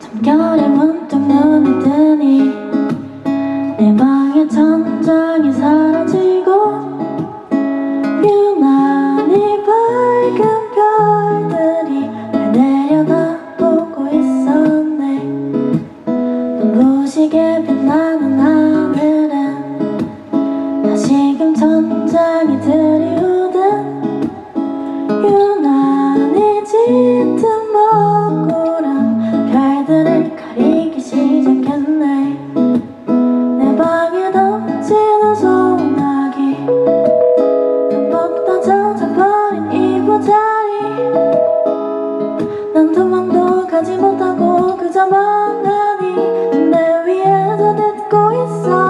잠결에 문득 눈이 뜨니 내 방의 천장이 사라지고 유난히 밝은 별들이 날 내려다보고 있었네. 눈부시게 빛나 난 도망도 가지 못하고 그저 멍하니 침대 위에서 듣고 있었어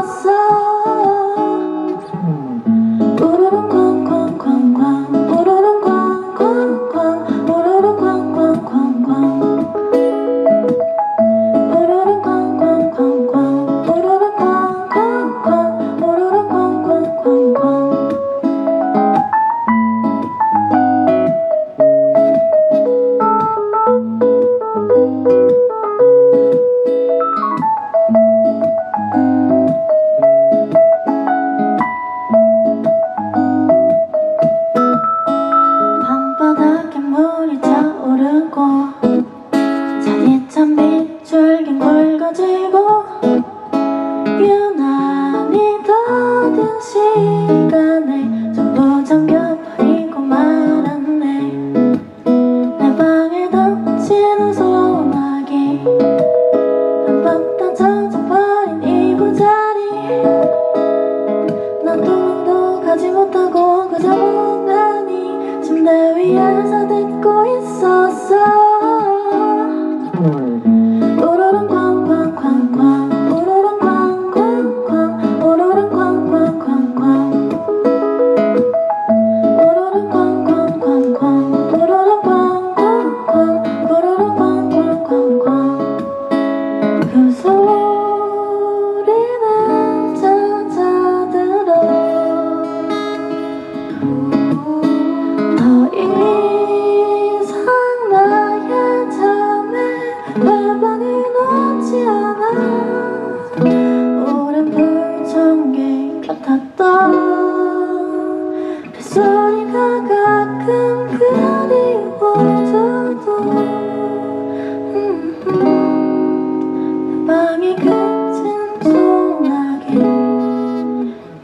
빗줄긴 굵어지고 유난히 더딘 시간에 전부 잠겨버리고 말았네. 내 방에 덮치는 소나기 다 젖어버린 이부자리. 난 도망도 가지 못하고 그저 멍하니 침대 위에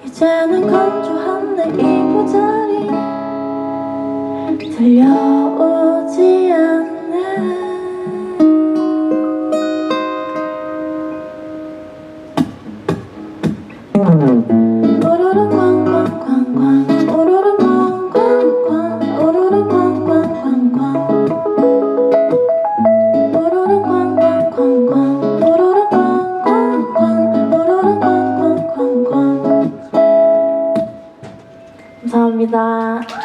이제는 건조한 내 이부자리. 들려오는 감사합니다.